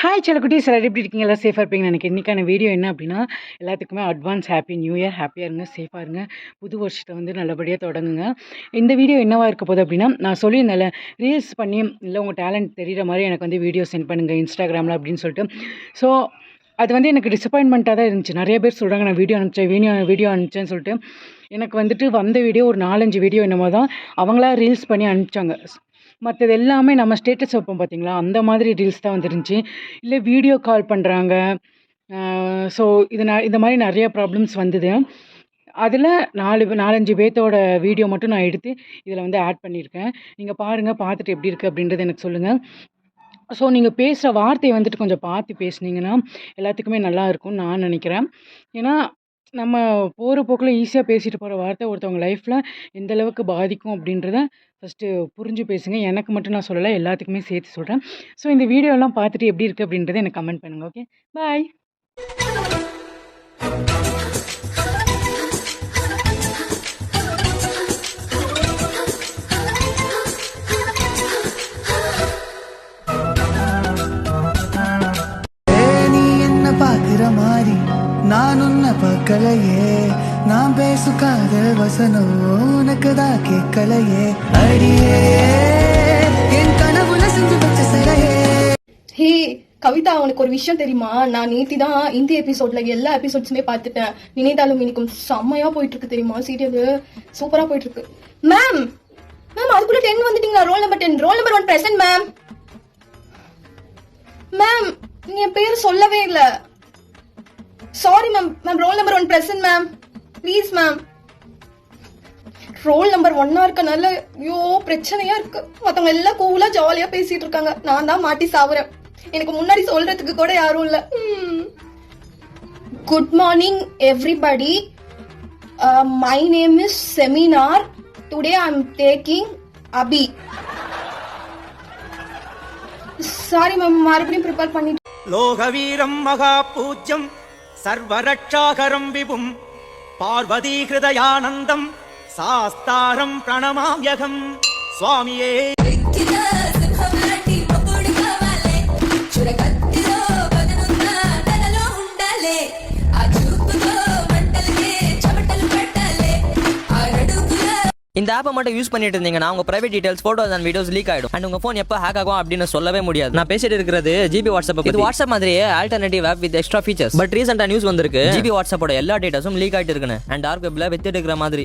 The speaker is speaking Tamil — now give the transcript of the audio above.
ஹாய் செல்லக்குட்டீஸ் எல்லாரும் எப்படி இருக்கீங்க? எல்லாம் சேஃபாக இருப்பீங்க எனக்கு இன்றைக்கான வீடியோ என்ன அப்படின்னா எல்லாத்துக்குமே அட்வான்ஸ் ஹாப்பி நியூ இயர் ஹாப்பியாக இருங்க சேஃபாக இருங்க. புது வருஷத்தை வந்து நல்லபடியாக தொடங்குங்க. இந்த வீடியோ என்னவாக இருக்க போகுது அப்படின்னா நான் சொல்லியிருந்தேன்ல ரீல்ஸ் பண்ணி இல்லை உங்கள் டேலண்ட் தெரிகிற மாதிரி எனக்கு வந்து வீடியோ சென்ட் பண்ணுங்கள் இன்ஸ்டாகிராமில் அப்படின்னு சொல்லிட்டு. ஸோ அது வந்து எனக்கு டிசப்பாயின்மெண்ட்டாக தான் இருந்துச்சு. நிறைய பேர் சொல்கிறாங்க நான் வீடியோ அனுப்பிச்சேன் வீடியோ வீடியோ அனுப்பிச்சேன்னு சொல்லிட்டு. எனக்கு வந்துட்டு வந்த வீடியோ ஒரு நாலஞ்சு வீடியோ என்னமோ தான் அவங்களா ரீல்ஸ் பண்ணி அனுப்பிச்சாங்க. மற்றது எல்லாமே நம்ம ஸ்டேட்டஸ் வைப்போம் பார்த்தீங்களா அந்த மாதிரி ரீல்ஸ் தான் வந்துருந்துச்சு. இல்லை வீடியோ கால் பண்ணுறாங்க ஸோ இது நான் இந்த மாதிரி நிறைய ப்ராப்ளம்ஸ் வந்தது. அதில் நாலு நாலஞ்சு பேர்த்தோட வீடியோ மட்டும் நான் எடுத்து இதில் வந்து ஆட் பண்ணியிருக்கேன். நீங்கள் பாருங்கள் பார்த்துட்டு எப்படி இருக்குது அப்படின்றது எனக்கு சொல்லுங்கள் ஸோ நீங்கள் பேசுகிற வார்த்தையை வந்துட்டு கொஞ்சம் பார்த்து பேசுனீங்கன்னா எல்லாத்துக்குமே நல்லா இருக்கும்னு நான் நினைக்கிறேன். ஏன்னா நம்ம போகிற போக்கில் ஈஸியாக பேசிட்டு போகிற வார்த்தை ஒருத்தவங்க லைஃப்பில் எந்த அளவுக்கு பாதிக்கும் அப்படின்றத ஃபஸ்ட்டு புரிஞ்சு பேசுங்க. எனக்கு மட்டும் நான் சொல்லலை எல்லாத்துக்குமே சேர்த்து சொல்கிறேன் ஸோ இந்த வீடியோலாம் பார்த்துட்டு எப்படி இருக்குது அப்படின்றத எனக்கு கமெண்ட் பண்ணுங்கள் ஓகே பாய் நான் உன்னை பார்க்கலையே. நான் பேசும் காதல் வசனம் உனக்கு தான் கேட்கலையே. அடியே என் கனவுல செஞ்சு வச்ச சிலையே. ஹே கவிதா உனக்கு ஒரு விஷயம் தெரியுமா? நான் நேத்தி தான் இந்த எபிசோட்ல எல்லா எபிசோட்ஸுமே பார்த்துட்டேன். நினைத்தாலும் இன்னைக்கும் செம்மையா போயிட்டு இருக்கு தெரியுமா? சீரியல் சூப்பரா போயிட்டு இருக்கு மேம் மேம் அதுக்குள்ள டென் வந்துட்டீங்களா? Roll number ten roll number one present ma'am ma'am நீங்க என் பேர் சொல்லவே இல்லை. Sorry ma'am ma'am roll number one present ma'am please ma'am roll number ஒன்னா இருக்கனால ஐயோ பிரச்சனையா இருக்கு. மத்தவங்க எல்லாம் கூலா ஜாலியா பேசிட்டு இருக்காங்க. நான் தான் மாட்டி சாவுறேன். எனக்கு முன்னாடி சொல்றதுக்கு கூட யாரும் இல்ல. Good morning everybody my name is seminar today I am taking Abhi sorry ma'am மறுபடியும் ப்ரிப்பேர் பண்ணிட்டு லோகவீரம் மகாபூஜ்யம். சர்வரட்சாகரம் விபும். பார்வதீகிருதயானந்தம் சாஸ்தாரம் பிரணமாம்யகம். சுவாமியே. இந்த ஆப்பை மட்டும் யூஸ் பண்ணிட்டு இருந்தீங்கன்னா உங்க private details photos and videos leak ஆயிடும். அண்ட் உங்க ஃபோன் எப்போ ஹேக் ஆகும் அப்படின்னு சொல்லவே முடியாது. நான் பேசிட்டு இருக்கிறது ஜிபி வாட்ஸ்அப் இது வாட்ஸ்அப் மாதிரியே alternative app with extra features but ரீசெண்டா நியூஸ் வந்திருக்கு. ஜிபி வாட்ஸ்அப்போட எல்லா டேட்டாஸும் லீக் ஆயிட்டு இருக்குன்னு. அண்ட் டார்க் வெப்ல வித்துட்டு இருக்கிற மாதிரி.